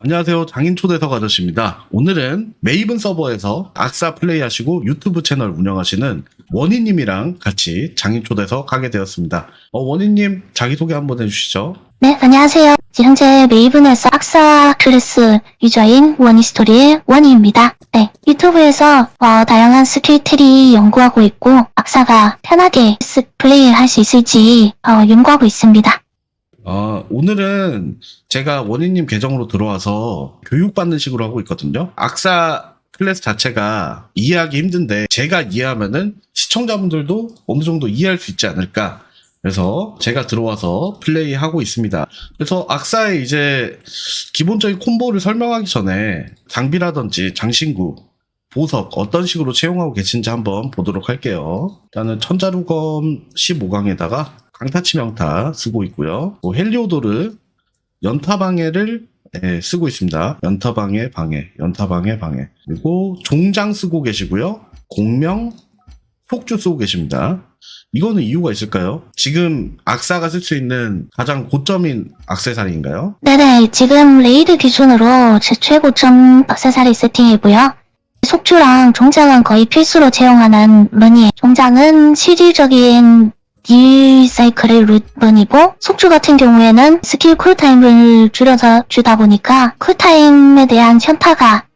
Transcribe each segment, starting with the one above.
안녕하세요. 장인 초대석 아저씨입니다. 오늘은 메이븐 서버에서 악사 플레이하시고 유튜브 채널 운영하시는 원희님이랑 같이 장인 초대석 하게 되었습니다. 어, 원희님 자기소개 한번 해주시죠. 네, 안녕하세요. 현재 메이븐에서 악사 클래스 유저인 원희스토리의 원희입니다. 네, 유튜브에서 어, 다양한 스킬 트리 연구하고 있고 악사가 편하게 스- 플레이를 할수 있을지 어, 연구하고 있습니다. 아, 오늘은 제가 원희님 계정으로 들어와서 교육받는 식으로 하고 있거든요. 악사 클래스 자체가 이해하기 힘든데 제가 이해하면은 시청자분들도 어느 정도 이해할 수 있지 않을까. 그래서 제가 들어와서 플레이하고 있습니다. 그래서 악사의 이제 기본적인 콤보를 설명하기 전에 장비라든지 장신구, 보석 어떤 식으로 채용하고 계신지 한번 보도록 할게요. 일단은 천자루검 15강에다가 강타치 명타 쓰고 있고요. 또 헬리오도르 연타방해를 예, 쓰고 있습니다. 연타방해 방해, 연타방해 방해. 그리고 종장 쓰고 계시고요. 공명, 속주 쓰고 계십니다. 이거는 이유가 있을까요? 지금 악사가 쓸 수 있는 가장 고점인 악세사리인가요? 네네, 지금 레이드 기준으로 제 최고점 악세사리 세팅이고요. 속주랑 종장은 거의 필수로 채용하는 룬이에요. 종장은 실질적인 딜사이클의 루- 룬이고 속주 같은 경우에는 스킬 쿨타임을 줄여서 주다 보니까 쿨타임에 대한 현타가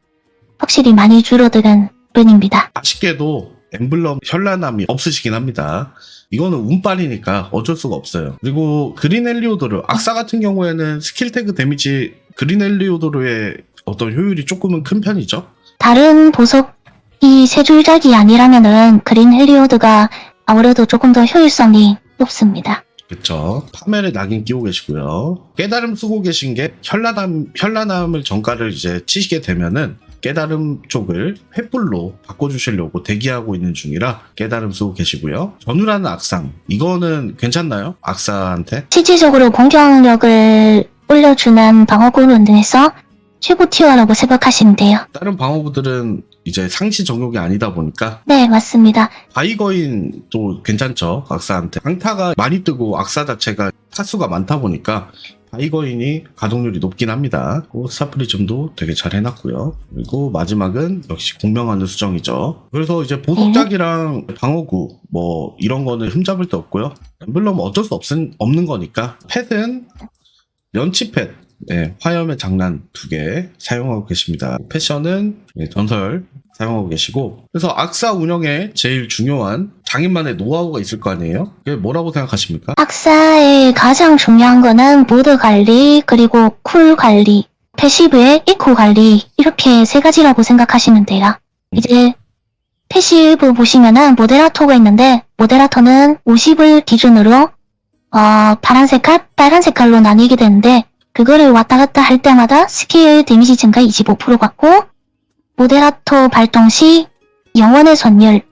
확실히 많이 줄어드는 룬입니다. 아쉽게도 엠블럼 현란함이 없으시긴 합니다. 이거는 운빨이니까 어쩔 수가 없어요. 그리고 그린 헬리오도르, 악사 같은 경우에는 스킬 태그 데미지 그린 헬리오도르의 어떤 효율이 조금은 큰 편이죠. 다른 보석 이 세 줄작이 아니라면은 그린 헬리오드가 아무래도 조금 더 효율성이 높습니다. 그쵸. 파멸의 낙인 끼고 계시고요. 깨달음 쓰고 계신 게 현란함, 현란함을 정가를 이제 치시게 되면은 깨달음 쪽을 횃불로 바꿔주시려고 대기하고 있는 중이라 깨달음 쓰고 계시고요. 전우라는 악상. 이거는 괜찮나요? 악사한테? 실질적으로 공격력을 올려주는 방어구론에서 최고 티어라고 생각하시면 돼요. 다른 방어구들은 이제 상시 정욕이 아니다 보니까 네, 맞습니다. 바이거인도 괜찮죠. 악사한테. 강타가 많이 뜨고 악사 자체가 타수가 많다 보니까 바이거인이 가동률이 높긴 합니다. 그 스타프리즘도 되게 잘 해놨고요. 그리고 마지막은 역시 공명하는 수정이죠. 그래서 이제 보석작이랑 방어구 뭐 이런 거는 흠잡을 데 없고요. 엠블럼은 어쩔 수 없은, 없는 거니까 펫은 연치 펫 네, 화염의 장난 두 개 사용하고 계십니다. 패션은 네, 전설 사용하고 계시고 그래서 악사 운영에 제일 중요한 장인만의 노하우가 있을 거 아니에요? 그게 뭐라고 생각하십니까? 악사의 가장 중요한 거는 모드 관리, 그리고 쿨 관리, 패시브의 이코 관리, 이렇게 세 가지라고 생각하시면 돼요. 이제 패시브 보시면은 모데라토가 있는데, 모데라토는 50을 기준으로, 어, 파란 색깔, 빨간 색깔로 나뉘게 되는데, 그거를 왔다 갔다 할 때마다 스킬 데미지 증가 25% 받고, 모데라토 발동 시 영원의 전율,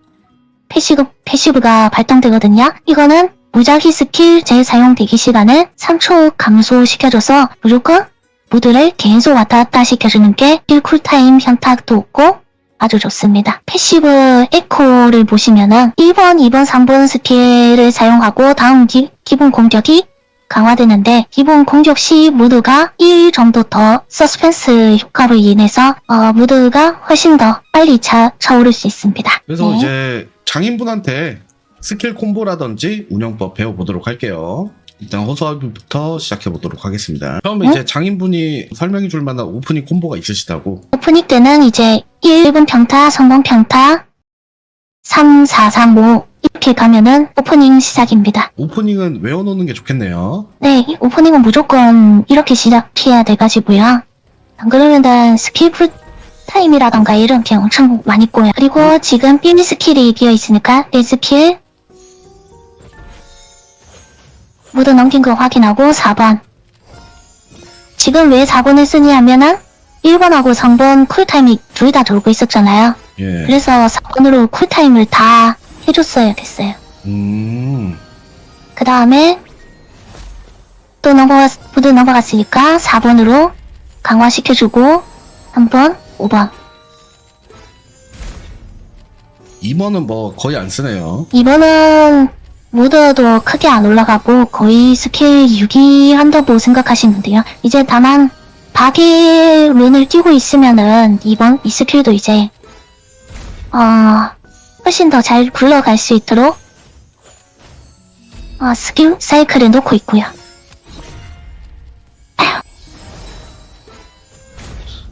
패시브, 패시브가 발동되거든요. 이거는 무작위 스킬 재사용 대기 시간을 3초 감소시켜줘서 무조건 모드를 계속 왔다 갔다 시켜주는 게 1쿨타임 현탁도 없고 아주 좋습니다. 패시브 에코를 보시면은 1번, 2번, 3번 스킬을 사용하고 다음 기, 기본 공격이 강화되는데 기본 공격 시 무드가 1 정도 더 서스펜스 효과로 인해서 어, 무드가 훨씬 더 빨리 차, 차오를 수 있습니다. 그래서 네. 이제 장인분한테 스킬 콤보라든지 운영법 배워보도록 할게요. 일단 허수아비부터 시작해보도록 하겠습니다. 처음에 네? 이제 장인분이 설명해 줄 만한 오프닝 콤보가 있으시다고. 오프닝 때는 이제 1분 평타, 3번 평타, 3, 4, 3, 5 이렇게 가면은 오프닝 시작입니다. 오프닝은 외워놓는 게 좋겠네요. 네, 이 오프닝은 무조건 이렇게 시작해야 돼가지고요. 안 그러면은 스킬 풀 타임이라던가 이런 게 엄청 많이 꼬여. 그리고 지금 1 스킬이 비어 있으니까 1 스킬 모두 넘긴 거 확인하고 4번. 지금 왜 4번을 쓰냐 하면은 1번하고 3번 쿨타임이 둘 다 돌고 있었잖아요. 예. 그래서 4번으로 쿨타임을 다 해줬어야 됐어요. 음. 그 다음에 또 넘어갔, 모두 넘어갔으니까 4번으로 강화시켜주고 한번 5번. 2번은 뭐 거의 안 쓰네요. 2번은 모드도 크게 안 올라가고 거의 스킬 6이 한다고 생각하시면 돼요. 이제 다만 박의 룬을 띄고 있으면은 이번 이 스킬도 이제 어 훨씬 더 잘 굴러갈 수 있도록 어, 스킬 사이클을 놓고 있고요.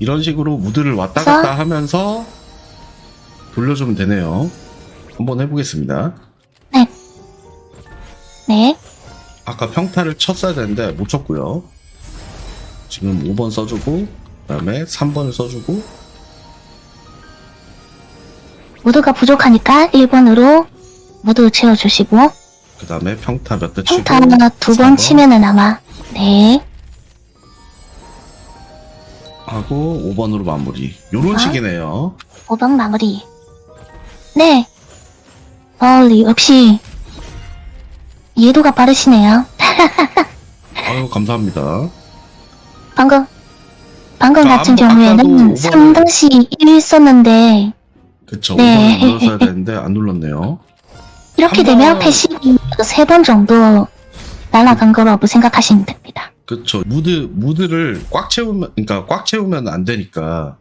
이런 식으로 무드를 왔다 자. 갔다 하면서 돌려주면 되네요. 한번 해보겠습니다. 네, 아까 평타를 쳤어야 되는데 못 쳤고요. 지금 5번 써주고 그다음에 3번을 써주고 모두가 부족하니까 1번으로 모두 채워주시고 그 다음에 평타 몇 대 치고 평타 두번 4번 치면은 아마 네 하고 5번으로 마무리. 요런 아. 식이네요. 5번 마무리. 네. 어, 역시 이해도가 빠르시네요. 아유 감사합니다. 방금 방금 저 같은 아무- 경우에는 아까도 5번을 3당시 1 썼는데 그쵸. 네. 5번을 눌렀어야 되는데 안 눌렀네요. 이렇게 한 되면 번- 패시브 3번 정도 날아간 거라고 생각하시면 됩니다. 그쵸. 무드 무드를 꽉 채우면 그러니까 꽉 채우면 안 되니까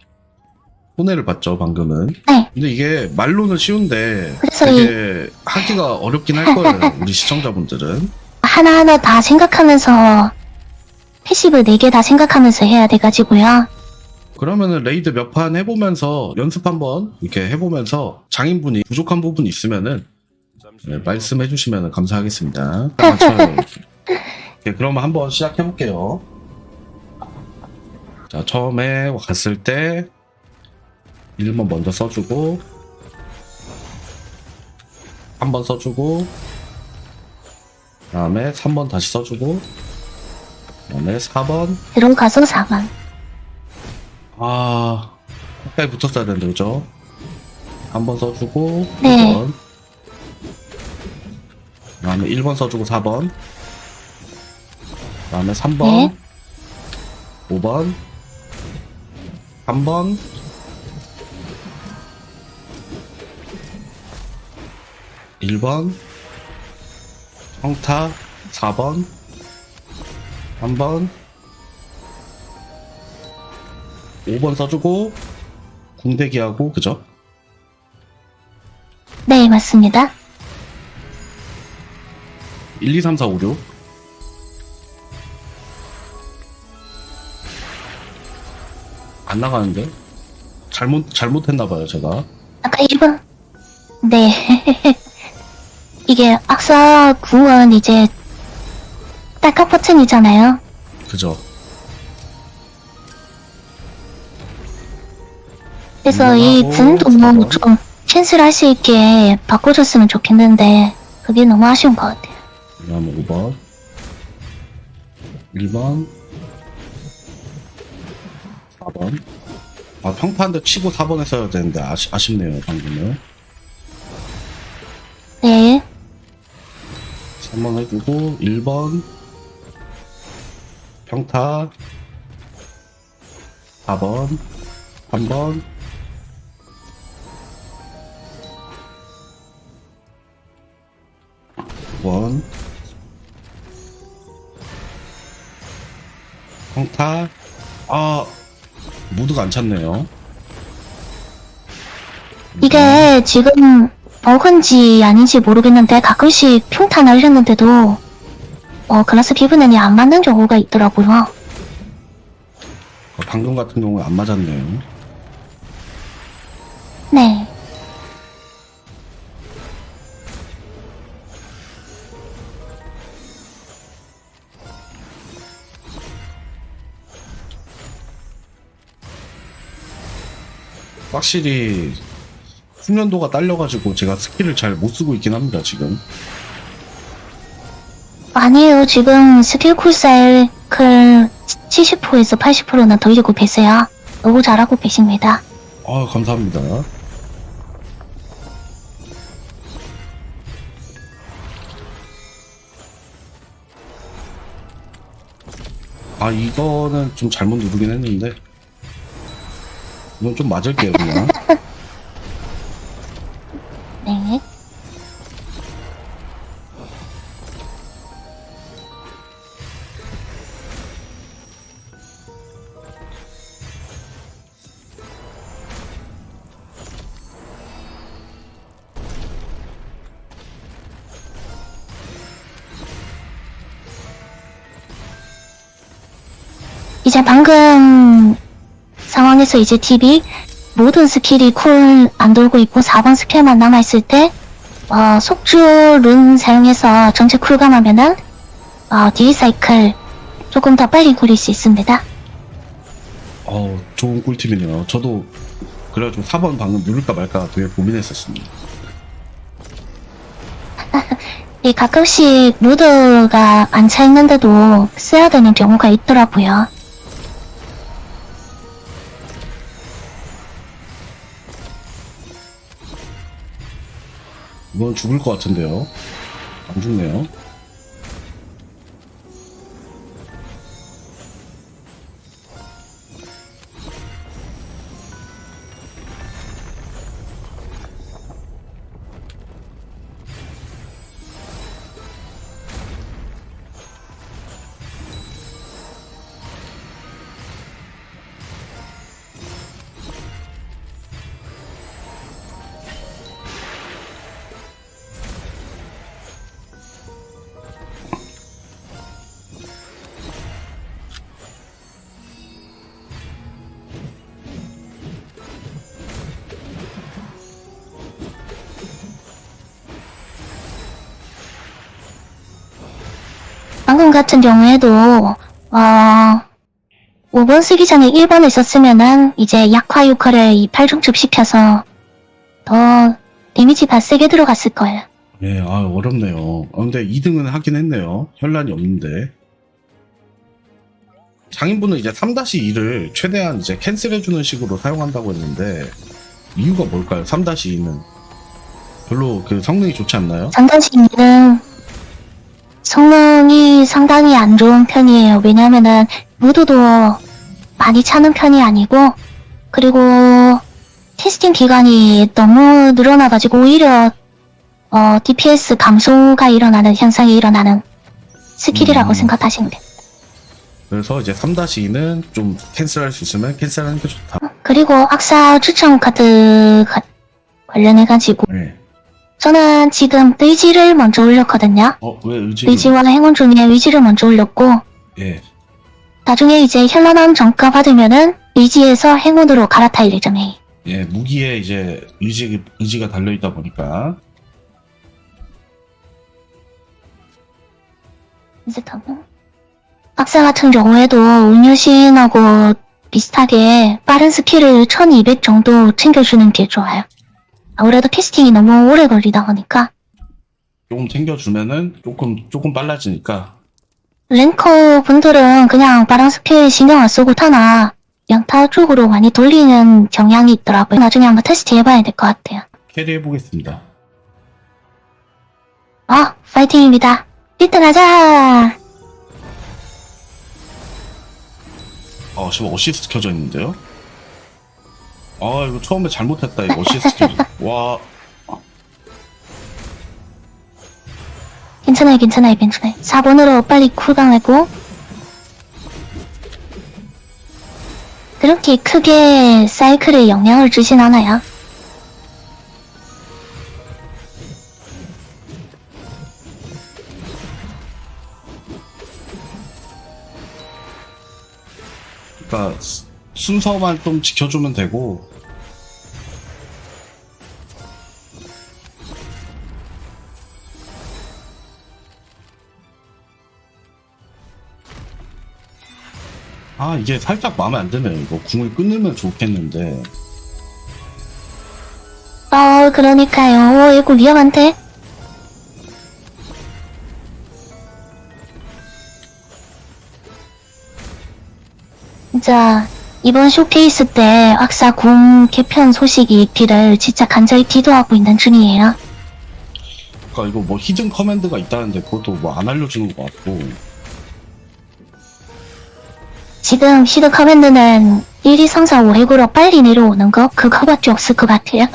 손해를 봤죠 방금은. 네. 근데 이게 말로는 쉬운데 그래서 되게 하기가 어렵긴 할 거예요. 우리 시청자분들은. 하나하나 다 생각하면서 패시브 4개 다 생각하면서 해야 돼가지고요. 그러면은 레이드 몇 판 해보면서 연습 한번 이렇게 해보면서 장인분이 부족한 부분 있으면은 네, 말씀해 주시면 감사하겠습니다. 네, 그러면 한번 시작해 볼게요. 자, 처음에 갔을 때 1번 먼저 써주고 한 번 써주고 다음에 3번 다시 써주고 그다음에 4번 들어가서 4번. 아, 가까이 붙었어야 되는데, 그죠? 한 번 써주고, 네. 2번. 그 다음에 1번 써주고 4번. 그 다음에 3번. 네. 5번. 3번. 일번 평타 4번 3번 5번 써주고 궁대기하고 그죠? 네, 맞습니다. 1, 2, 3, 4, 5, 6 안 나가는데? 잘못 잘못했나봐요 제가 아까 1번. 네. 이게 악사 구원 이제 딸깍 버튼이잖아요. 그죠? 그래서 이 이거하고 분도 뭐 잠깐만. 좀 캔슬 할 수 있게 바꿔줬으면 좋겠는데 그게 너무 아쉬운 것 같아요. 그 다음에 5번. 1번. 4번 아대 치고 4번 했어야 되는데 아시, 아쉽네요 방금은. 네. 3번 해주고 1번. 평타. 4번. 3번 번 평타? 아 무드가 안 찼네요. 이게 지금 버그인지 아닌지 모르겠는데 가끔씩 평타 날렸는데도 어 글라스 피부nen이 안 맞는 경우가 있더라고요. 어, 방금 같은 경우에 안 맞았네요 확실히 숙련도가 딸려가지고 제가 스킬을 잘 못 쓰고 있긴 합니다 지금 아니에요. 지금 스킬 쿨사이클 70%에서 80%는 돌리고 계세요. 너무 잘하고 계십니다. 아 감사합니다 아 이거는 좀 잘못 누르긴 했는데 이건 좀 맞을게요 그냥 네. 이제 방금 상황에서 이제 TV 모든 스킬이 쿨 안 돌고 있고 4번 스킬만 남아있을 때, 어, 속줄은 사용해서 전체 쿨감하면은, 어, 딜 사이클 조금 더 빨리 굴릴 수 있습니다. 어, 좋은 꿀팁이네요. 저도 그래가지고 4번 방금 누를까 말까 되게 고민했었습니다. 이 가끔씩 모드가 안 차 있는데도 써야 되는 경우가 있더라고요. 이건 죽을 것 같은데요. 안 죽네요. 같은 경우에도, 어, 5번 쓰기 전에 1번을 썼으면은, 이제 약화 효과를 이 8중첩 시켜서, 더, 데미지가 세게 들어갔을 거예요. 예, 아, 어렵네요. 아, 근데 2등은 하긴 했네요. 현란이 없는데. 장인분은 이제 3-2를 최대한 이제 캔슬해주는 식으로 사용한다고 했는데, 이유가 뭘까요? 3-2는. 별로 그 성능이 좋지 않나요? 상단시는 성능이 상당히 안 좋은 편이에요. 왜냐면은 무드도 많이 차는 편이 아니고 그리고 테스팅 기간이 너무 늘어나가지고 오히려 어, DPS 감소가 일어나는 현상이 일어나는 스킬이라고 음. 생각하시면 돼요. 그래서 이제 3-2는 좀 캔슬할 수 있으면 캔슬하는 게 좋다. 그리고 악사 추천 카드 가- 관련해가지고 네. 저는 지금 의지를 먼저 올렸거든요. 어, 왜 의지를? 의지와 행운 중에 의지를 먼저 올렸고 예. 나중에 이제 현란한 정가 받으면은 의지에서 행운으로 갈아탈 예정이에요. 예, 무기에 이제 의지, 의지가 달려있다 보니까. 이제 더고 악사 같은 경우에도 운유신하고 비슷하게 빠른 스킬을 1200 정도 챙겨주는 게 좋아요. 아무래도 캐스팅이 너무 오래 걸리다 보니까 조금 챙겨주면은 조금, 조금 빨라지니까. 랭커 분들은 그냥 빠른 스킬 신경 안 쓰고 타나 양타 쪽으로 많이 돌리는 경향이 있더라고요. 나중에 한번 테스트 해봐야 될 것 같아요. 캐리해 보겠습니다. 어, 파이팅입니다. 1등 하자! 아, 지금 어시스트 켜져 있는데요? 아, 이거 처음에 잘못했다, 이거 어시스트. 와, 괜찮아요, 괜찮아요, 괜찮아요. 4번으로 빨리 쿨강하고. 그렇게 크게 사이클에 영향을 주진 않아요. 그니까, 수- 순서만 좀 지켜주면 되고, 아, 이게 살짝 마음에 안 드네요. 이거 궁을 끊으면 좋겠는데. 어, 그러니까요. 오, 이거 위험한데? 진짜, 이번 쇼케이스 때 악사 궁 개편 소식이 있기를 진짜 간절히 기도하고 있는 중이에요. 그니까 이거 뭐 히든 커맨드가 있다는데 그것도 뭐 안 알려주는 것 같고. 지금 시드 커맨드는 1, 2, 3, 4, 5 핵으로 빨리 내려오는 거 그거밖에 없을 것 같아요.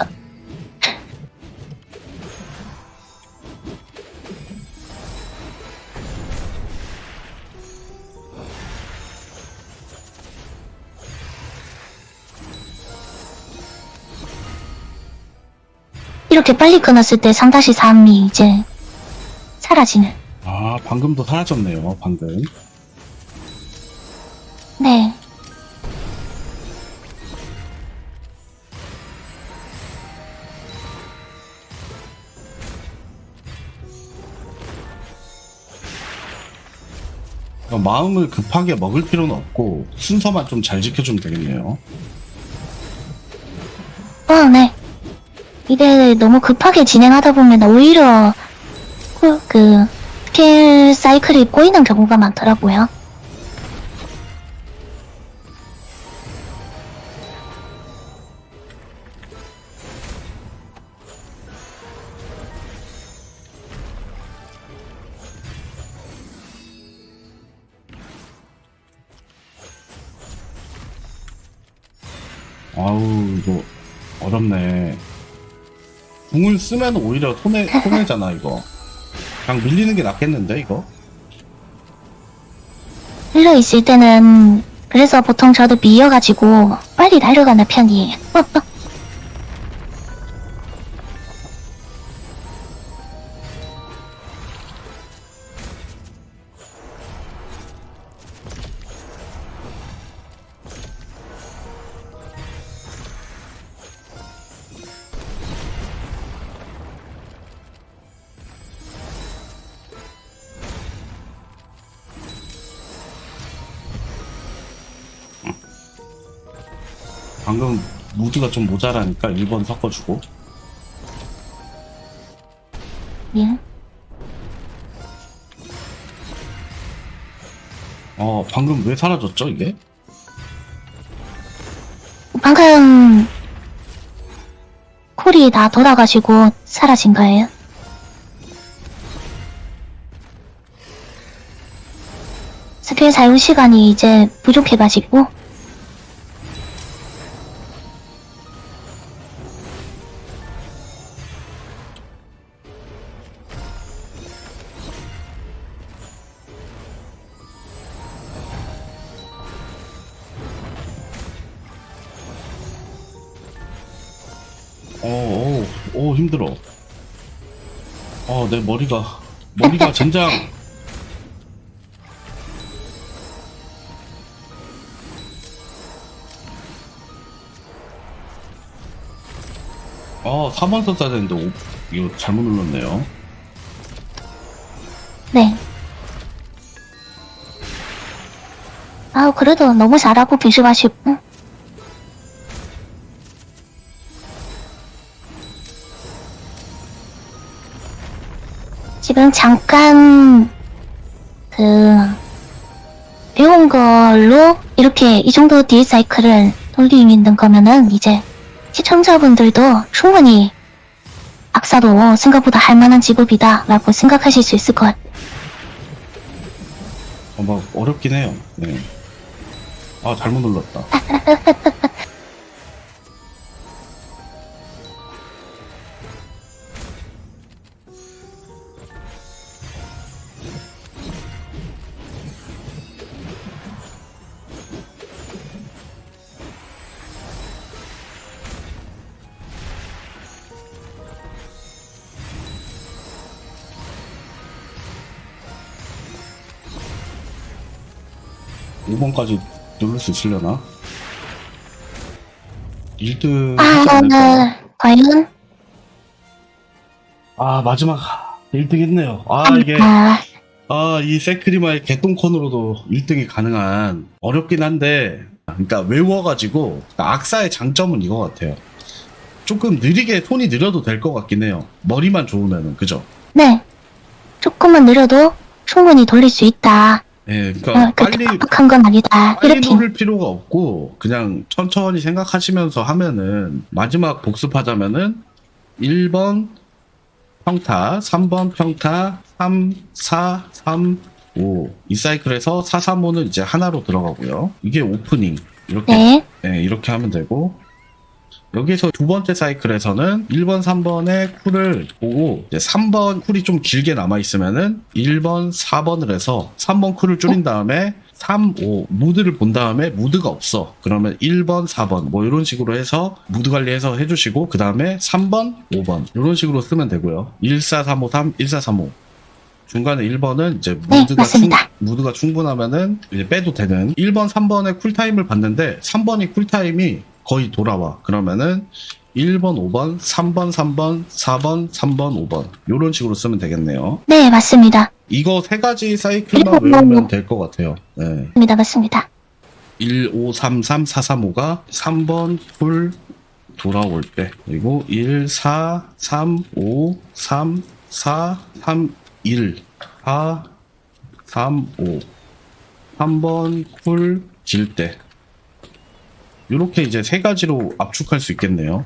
이렇게 빨리 끊었을 때 3-3이 이제 사라지는. 아, 방금도 사라졌네요, 방금. 네. 그러니까 마음을 급하게 먹을 필요는 없고 순서만 좀 잘 지켜주면 되겠네요. 어, 네. 너무 급하게 진행하다 보면 오히려 그, 그 스킬 사이클이 꼬이는 경우가 많더라고요. 아우 이거 어렵네. 궁을 쓰면 오히려 손해 손해잖아 이거. 그냥 밀리는 게 낫겠는데 이거? 힐러 있을 때는 그래서 보통 저도 미어가지고 빨리 달려가는 편이에요. 방금 무드가 좀 모자라니까 1번 섞어주고. 예. 어 방금 왜 사라졌죠 이게? 방금 콜이 다 돌아가시고 사라진 거예요. 스킬 사용 시간이 이제 부족해가지고 머리가 머리가 젠장. 어, 4번 썼어야 되는데 오, 이거 잘못 눌렀네요. 네. 아우 그래도 너무 잘하고 비수하시고 지금 잠깐 그 배운 걸로 이렇게 이 정도 딜 사이클을 돌리는 거면은 이제 시청자분들도 충분히 악사도 생각보다 할 만한 직업이다 라고 생각하실 수 있을 것 같아요. 어, 막 어렵긴 해요. 네. 아, 잘못 눌렀다. 오번까지 누를 수 있으려나? 1등 하지 아, 않을까? 과연? 아, 마지막 1등 했네요. 아, 이게, 아, 아, 이 세크리마의 개똥컨으로도 1등이 가능한 어렵긴 한데, 그러니까 외워가지고, 그러니까 악사의 장점은 이거 같아요. 조금 느리게 손이 느려도 될 것 같긴 해요. 머리만 좋으면은, 그죠? 네. 조금만 느려도 충분히 돌릴 수 있다. 예, 어, 그러니까 그렇게 빨리, 빡빡한 건 아니다. 빨리 이렇게. 누를 필요가 없고 그냥 천천히 생각하시면서 하면은 마지막 복습하자면은 1번 평타, 3번 평타, 3, 4, 3, 5. 이 사이클에서 4, 3, 5는 이제 하나로 들어가고요. 이게 오프닝. 이렇게 네. 네, 이렇게 하면 되고 여기서 두 번째 사이클에서는 1번, 3번의 쿨을 보고 이제 3번 쿨이 좀 길게 남아 있으면은 1번, 4번을 해서 3번 쿨을 줄인 다음에 3, 5 무드를 본 다음에 무드가 없어. 그러면 1번, 4번 뭐 이런 식으로 해서 무드 관리해서 해주시고 그 다음에 3번, 5번 이런 식으로 쓰면 되고요. 1, 4, 3, 5, 3, 1, 4, 3, 5 중간에 1번은 이제 네, 무드가, 충, 맞습니다. 무드가 충분하면은 이제 빼도 되는 1번, 3번의 쿨타임을 봤는데 3번이 쿨타임이 거의 돌아와. 그러면은 1번, 5번, 3번, 3번, 4번, 3번, 5번. 요런 식으로 쓰면 되겠네요. 네, 맞습니다. 이거 세 가지 사이클만 일본 외우면 될 것 같아요. 네. 맞습니다. 맞습니다. 1, 5, 3, 3, 4, 3, 5가 3번 풀 돌아올 때. 그리고 1, 4, 3, 5, 3, 4, 3, 1, 4, 3, 5. 3번 쿨질 때. 이렇게 이제 세 가지로 압축할 수 있겠네요.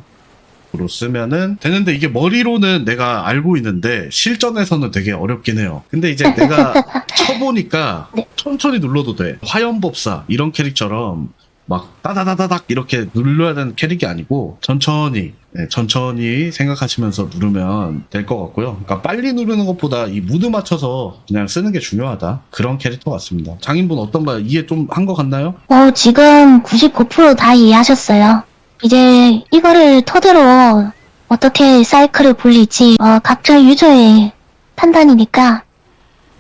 으로 쓰면은 되는데 이게 머리로는 내가 알고 있는데 실전에서는 되게 어렵긴 해요. 근데 이제 내가 쳐보니까 네. 천천히 눌러도 돼. 화염법사 이런 캐릭처럼 막 따다다다닥 이렇게 눌러야 되는 캐릭이 아니고 천천히 네, 천천히 생각하시면서 누르면 될 것 같고요. 그러니까 빨리 누르는 것보다 이 무드 맞춰서 그냥 쓰는 게 중요하다. 그런 캐릭터 같습니다. 장인분 어떤가요? 이해 좀 한 것 같나요? 어, 지금 99%다 이해하셨어요. 이제 이거를 토대로 어떻게 사이클을 불릴지 어, 각자 유저의 판단이니까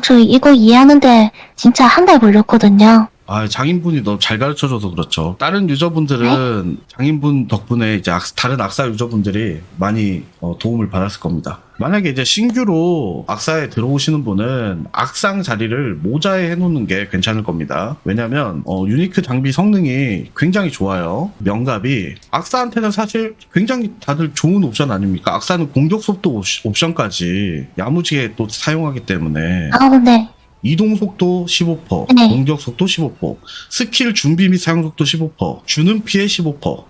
저 이거 이해하는데 진짜 한 달 걸렸거든요. 아, 장인분이 너무 잘 가르쳐줘서 그렇죠. 다른 유저분들은 장인분 덕분에 이제 악- 다른 악사 유저분들이 많이 어, 도움을 받았을 겁니다. 만약에 이제 신규로 악사에 들어오시는 분은 악상 자리를 모자에 해놓는 게 괜찮을 겁니다. 왜냐면 어, 유니크 장비 성능이 굉장히 좋아요. 명갑이 악사한테는 사실 굉장히 다들 좋은 옵션 아닙니까? 악사는 공격 속도 옵- 옵션까지 야무지게 또 사용하기 때문에 아, 근데 이동 속도 15%, 네. 공격 속도 15%, 스킬 준비 및 사용 속도 15%, 주는 피해 15%.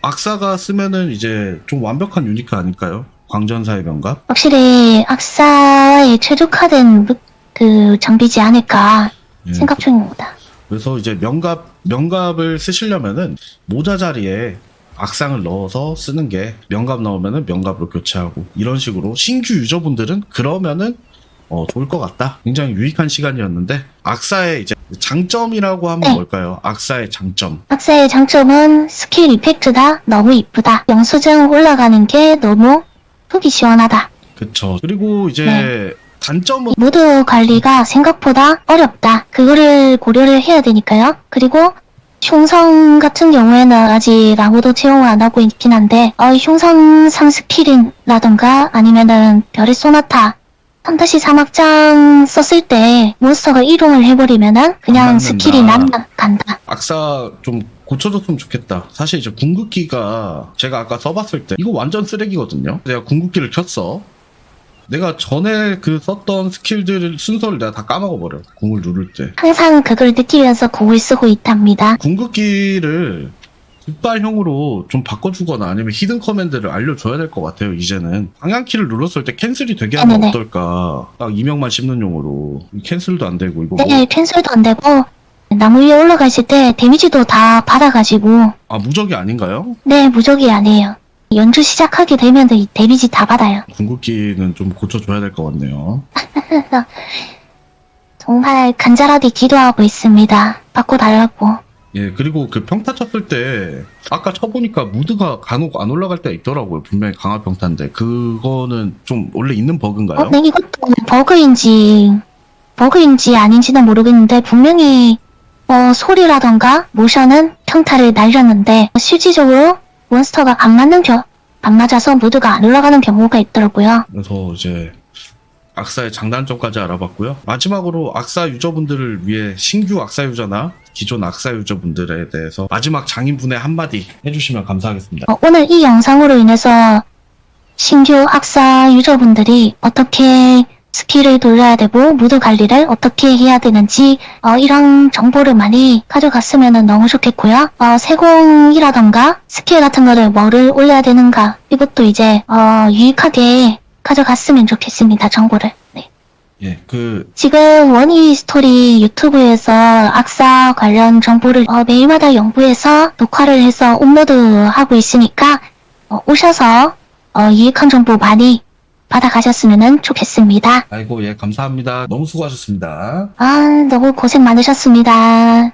악사가 쓰면은 이제 좀 완벽한 유니크 아닐까요? 광전사의 명갑? 확실히 악사에 최적화된 무- 그 장비지 않을까 예, 생각 중입니다. 그래서 이제 명갑, 명갑을 쓰시려면은 모자 자리에 악상을 넣어서 쓰는 게 명갑 나오면은 명갑으로 교체하고 이런 식으로 신규 유저분들은 그러면은 어, 좋을 것 같다. 굉장히 유익한 시간이었는데 악사의 이제 장점이라고 하면 네. 뭘까요? 악사의 장점. 악사의 장점은 스킬 이펙트가 너무 이쁘다. 영수증 올라가는 게 너무 속이 시원하다. 그쵸. 그리고 이제 네. 단점은 무드 관리가 생각보다 어렵다. 그거를 고려를 해야 되니까요. 그리고 흉성 같은 경우에는 아직 아무도 채용을 안 하고 있긴 한데 어, 흉성 3스킬이라던가 아니면은 별의 소나타 3다시 사막장 썼을 때 몬스터가 이동을 해버리면은 그냥 안 스킬이 맞는다. 날아간다. 악사 좀 고쳐줬으면 좋겠다. 사실 이제 궁극기가 제가 아까 써봤을 때 이거 완전 쓰레기거든요. 내가 궁극기를 켰어. 내가 전에 그 썼던 스킬들 순서를 내가 다 까먹어버려. 궁을 누를 때. 항상 그걸 느끼면서 공을 쓰고 있답니다. 궁극기를 뒷발형으로 좀 바꿔주거나 아니면 히든 커맨드를 알려줘야 될 것 같아요, 이제는. 방향키를 눌렀을 때 캔슬이 되게 하면 네네네. 어떨까. 딱 이명만 씹는 용으로. 캔슬도 안 되고, 이거 뭐. 네, 캔슬도 안 되고 나무 위에 올라가실 때 데미지도 다 받아가지고 아, 무적이 아닌가요? 네, 무적이 아니에요. 연주 시작하게 되면 이 데미지 다 받아요. 궁극기는 좀 고쳐줘야 될 것 같네요. 정말 간절하게 기도하고 있습니다. 바꿔달라고. 예, 그리고 그 평타 쳤을 때, 아까 쳐보니까 무드가 간혹 안 올라갈 때가 있더라고요. 분명히 강화 평타인데. 그거는 좀 원래 있는 버그인가요? 어, 네, 이것도 버그인지, 버그인지 아닌지는 모르겠는데, 분명히, 어, 소리라던가, 모션은 평타를 날렸는데, 실질적으로 몬스터가 안 맞는 겨, 안 맞아서 무드가 안 올라가는 경우가 있더라고요. 그래서 이제, 악사의 장단점까지 알아봤고요. 마지막으로 악사 유저분들을 위해 신규 악사 유저나 기존 악사 유저분들에 대해서 마지막 장인분의 한마디 해주시면 감사하겠습니다. 어, 오늘 이 영상으로 인해서 신규 악사 유저분들이 어떻게 스킬을 돌려야 되고 무드 관리를 어떻게 해야 되는지 어, 이런 정보를 많이 가져갔으면 너무 좋겠고요. 어, 세공이라던가 스킬 같은 거를 뭐를 올려야 되는가 이것도 이제 어, 유익하게 가져갔으면 좋겠습니다. 정보를. 네. 예, 그, 지금 원희 스토리 유튜브에서 악사 관련 정보를 어, 매일마다 연구해서 녹화를 해서 업로드하고 있으니까 어, 오셔서 어, 유익한 정보 많이 받아가셨으면 좋겠습니다. 아이고, 예, 감사합니다. 너무 수고하셨습니다. 아, 너무 고생 많으셨습니다.